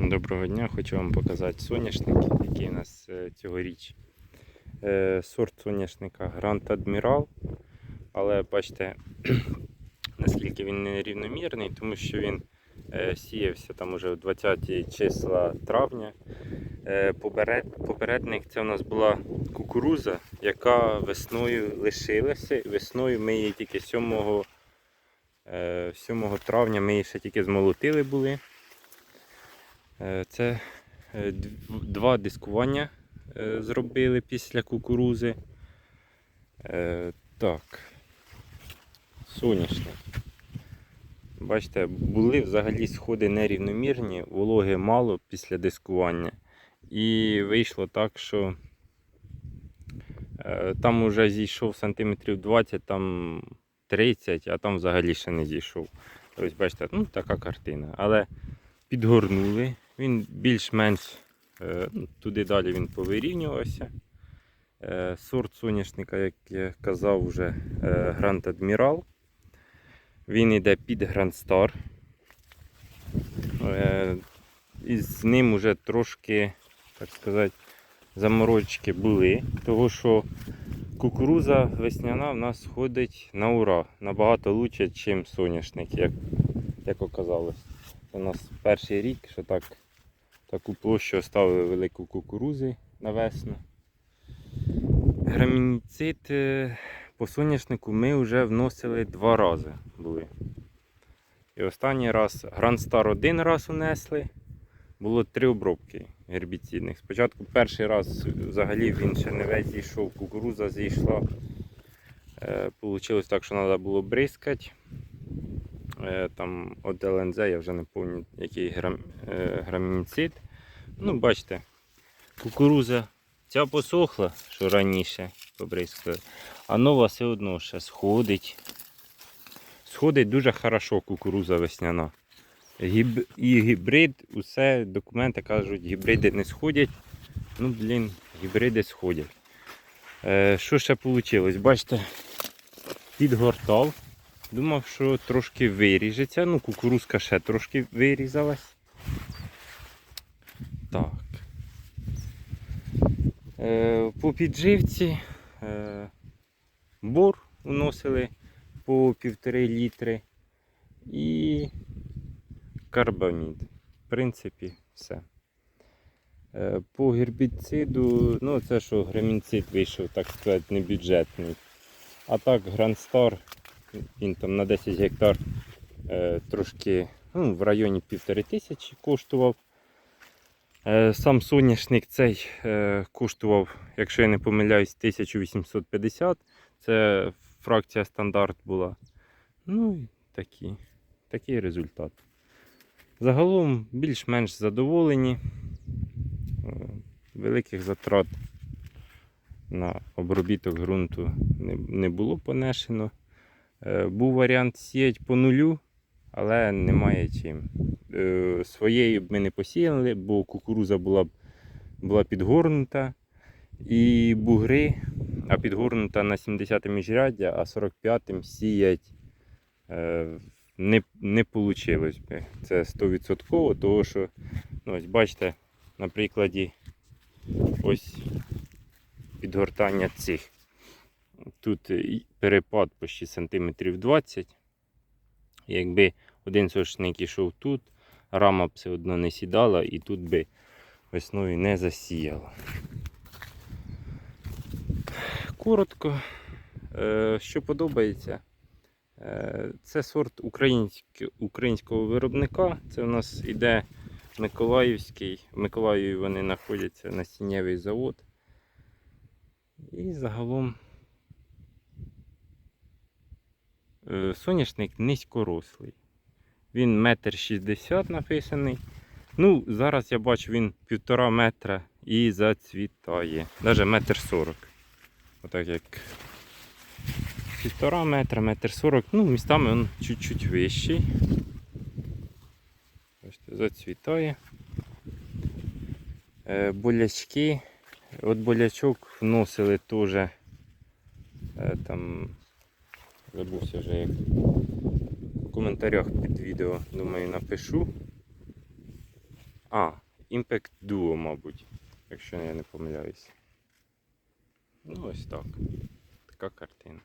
Доброго дня, хочу вам показати соняшник, який у нас е, цьогоріч. Е, Сорт соняшника Грант Адмірал. Але бачите, наскільки він нерівномірний, тому що він е, сіявся там уже в 20 числа травня. Попередник це у нас була кукуруза, яка весною лишилася. Весною ми її тільки 7, е, 7 травня ми її ще тільки змолотили були. Е, Це е, два дискування е, зробили після кукурузи. Так. Соняшник. Бачите, були взагалі сходи нерівномірні, вологи мало після дискування. І вийшло так, що там уже зійшов сантиметрів 20, там 30, а там взагалі ще не зійшов. Ось бачите, ну така картина. Але підгорнули. Він більш-менш е, туди далі він повирівнювався. Е, Сорт соняшника, як я казав, вже е, Грант Адмірал. Він йде під Гранд Стар. І з ним вже трошки, так сказати, заморочки були, тому що кукуруза весняна в нас ходить на ура. Набагато краще, ніж соняшник, як, як оказалось. У нас перший рік, що так, таку площу оставили велику кукурузи на весну. Грамініцид е, по соняшнику ми вже вносили два рази були. І останній раз Star один раз внесли. Було три обробки гербіцидних. Спочатку перший раз взагалі він ще не весь зійшов, кукуруза зійшла. Е, Получилось так, що треба було бризкати. Е, Там от ЛНЗ, я вже не пам'ятаю, який грам, е. Ну, бачите, кукуруза ця посохла, що раніше побризкали, а нова все одно ще сходить. Сходить дуже хорошо кукуруза весняна. Гіб... І гібрид, усе документи кажуть, гібриди не сходять. Ну, блін, гібриди сходять. Е, що ще вийшло? Бачите, підгортав. Думав, що трошки виріжеться. Ну, кукурузка ще трошки вирізалась. Так. Е, по підживці е, бор уносили по півтори літри і карбамід. В принципі, все. Е, По гербіциду, ну це що грамінцид вийшов, так сказати, небюджетний. А так Star, він там на 10 гектар е, трошки ну, в районі півтори тисячі коштував. Е, Сам соняшник цей е, коштував, якщо я не помиляюсь, 1850. Це фракція стандарт була. Ну і такі, такий результат. Загалом більш-менш задоволені. Е, Великих затрат на обробіток ґрунту не, було понесено. Е, Був варіант сіяти по нулю, але немає чим. Е, Своєю б ми не посіяли, бо кукуруза була, була підгорнута і бугри, а підгорнута на 70 міжряддя, а 45-м сіять е, не, не вийшло би. Це 100%, тому що, ну, ось бачите, на прикладі ось підгортання цих. Тут і перепад почти сантиметрів 20. Якби один сошник ішов тут, рама б все одно не сідала і тут би весною не засіяла. Коротко, е, що подобається, е, це сорт українського виробника. Це у нас іде Миколаївський. В Миколаєві вони знаходяться насіннєвий завод. І загалом е, соняшник низькорослий. Він метр шістдесят написаний. Ну, зараз я бачу, він півтора метра і зацвітає. Навіть метр сорок. Отак як півтора метра, метр сорок. Ну, містами він чуть-чуть вищий. Бачите, зацвітає. Е, болячки. От болячок вносили теж е, там. Забувся вже як в коментарях під відео, думаю, напишу. А, Impact Duo, мабуть, якщо я не помиляюсь. Ну, ось так. Така картина.